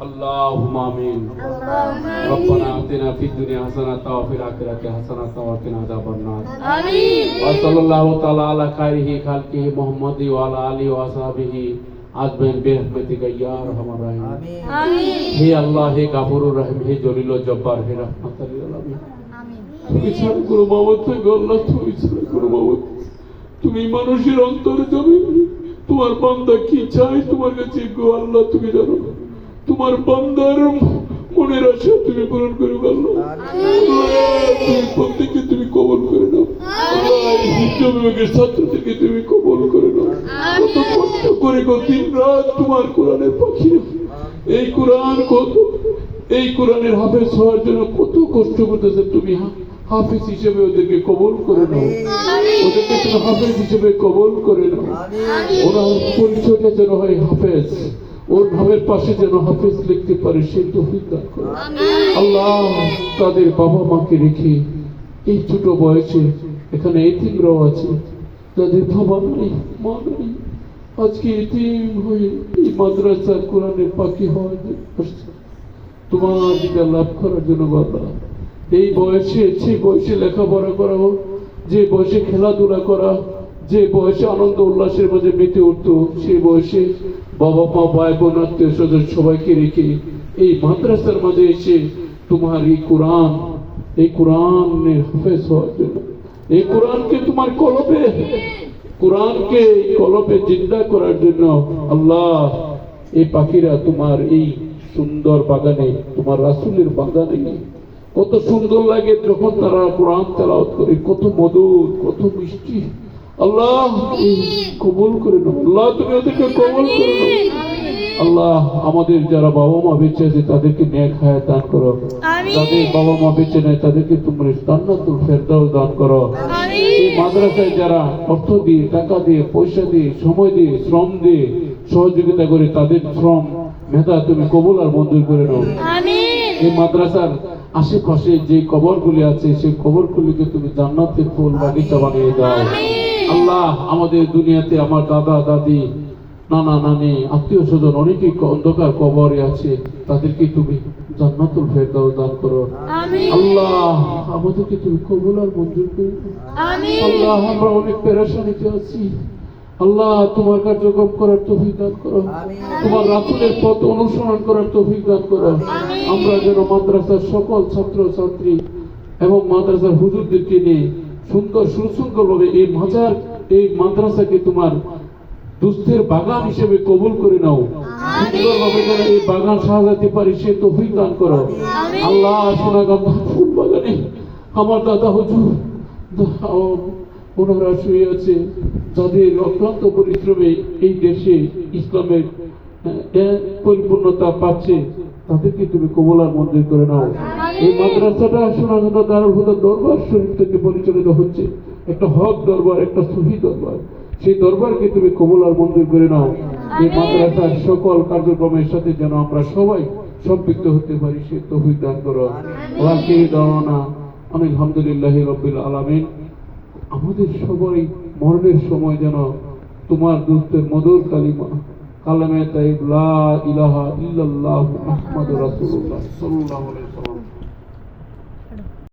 اللهم آمين ربنا آتنا في الدنيا حسنة وفي الآخرة حسنة وقنا عذاب النار আমিন وصلى الله تعالى على خيره خلقه محمد وعلى آله وصحبه أجمعين برحمتك يا أرحم الراحمين আমিন হে আল্লাহ হে গাফুরুর রহিম হে জলিল জব্বার হে রহমাতুল আলামিন তুমি ছাড়া কোনো মামত থেকে আল্লাহ তুমি ছাড়া কোনো মামত তুমি মানুষের অন্তর যাবে তোমার বান্দা কি চাই তোমার কাছে? গো আল্লাহ তুমি জানো তোমার বান্দার মনের আশা তুমি পূরণ করে আল্লাহ, তুমি প্রত্যেককে তুমি কবল করে নাও। শিক্ষা বিভাগের ছাত্রদেরকে তুমি কবল করে নাও। কত কষ্ট করে গো দিন রাত তোমার পাখি। এই কোরআন কত? এই কোরআনের হাফেজ হওয়ার জন্য কত কষ্ট করতেছে তুমি হাফেজ হিসেবে ওদেরকে কবল করে নাও। ওদেরকে তুমি হাফেজ হিসেবে কবল করে নাও। ওনার পরিচয়টা যেন হয় হাফেজ ওর ভাবের পাশে যেন হাফেজ লিখতে পারে সে তৌফিক দান করো। আল্লাহ তাদের বাবা মাকে রেখে এই ছোট বয়সে এখানে এতিমরাও আছে। যাদের বাবা নাই মা নাই আজকে এতিম হয়ে এই মাদ্রাসা কোরআনে পাখি হওয়া তোমার দিকে লাভ করার জন্য বাবা এই বয়সে যে বয়সে লেখাপড়া করা হোক যে বয়সে খেলাধুলা করা, যে বয়সে আনন্দ উল্লাসের মাঝে মেতে উঠতো সেই বয়সে বাবা, মা, ভাই, বোন, আত্মীয় স্বজন সবাইকে রেখে এই মাদ্রাসার মাঝে এসে তোমার এই কোরআন, এই কোরআনের হাফেজ হওয়ার জন্য, এই কোরআনকে তোমার কলবে, কোরআনকে কলবে জিন্দা করার জন্য আল্লাহ, এই পাখিরা তোমার এই সুন্দর বাগানে, তোমার রাসুলের বাগানে কত সুন্দর লাগে যখন তারা কোরআন তেলাওয়াত করে কত মধুর কত মিষ্টি। আল্লাহ কবুল করে নাও। আল্লাহ তুমি ওদেরকে কবুল করে নাও। আল্লাহ আমাদের যারা বাবা মা বেঁচে আছে তাদেরকে ন্যাক হায়াত দান করো। যাদের বাবা মা বেঁচে নেয় তাদেরকে তোমরা জান্নাতুল ফেরদাউস দান করো। এই মাদ্রাসায় যারা অর্থ দিয়ে টাকা দিয়ে পয়সা দিয়ে সময় দিয়ে শ্রম দিয়ে সহযোগিতা করে তাদের শ্রম মেধা তুমি কবুল আর মঞ্জুর করে নাও। এই মাদ্রাসার আশেপাশে যে কবরগুলি আছে সেই কবরগুলিকে তুমি জান্নাতের ফুল বাগিচা বানিয়ে দাও। আল্লাহ আমাদের দুনিয়াতে আমার দাদা দাদি নানা নানি আত্মীয় স্বজন অনেকেই অন্ধকার কবরে আছে তাদেরকে তুমি জান্নাতুল ফেরদাউস দান করো। আল্লাহ আমাদেরকে তুমি কবুল আর মঞ্জুর করে। আল্লাহ আমরা অনেক পেরেশানিতে আছি। আল্লাহ তোমার কার্যক্রম করার তৌফিক দান করো। তোমার রাসূলের পথ অনুসরণ করার তৌফিক দান করো। আমরা যেন মাদ্রাসার সকল ছাত্র ছাত্রী এবং মাদ্রাসার হুজুরদেরকে নিয়ে সুন্দর সুশৃঙ্খল ভাবে এই মাজার এই মাদ্রাসাকে তোমার দুস্থের বাগান হিসেবে কবুল করে নাও। সুন্দরভাবে যেন এই বাগান সাজাতে পারি সে তৌফিক দান করো। আল্লাহ সোনাগাম ফুল বাগানে আমার দাদা হুজুর ওনারা শুয়ে আছে যাদের অক্লান্ত পরিশ্রমে এই দেশে ইসলামের পরিপূর্ণতা পাচ্ছে। তাদেরকে তুমি কবলার মন্দির করে নাও। এই মাদ্রাসাটা সোনাগান্দা দারুল দরবার শরীফ থেকে পরিচালিত হচ্ছে। একটা হক দরবার একটা সহি দরবার। সেই দরবারকে তুমি কবলার মন্দির করে নাও। এই মাদ্রাসার সকল কার্যক্রমের সাথে যেন আমরা সবাই সম্পৃক্ত হতে পারি সে তৌফিক দান করো। ওয়াকির দাওয়ানা আলহামদুলিল্লাহ রব্বিল আলামিন। আমাদের সবাই মরণের সময় যেন তোমার দুস্থের মধুর কালিমা, কালামে তাইব লা ইলাহা ইল্লাল্লাহু মুহাম্মাদুর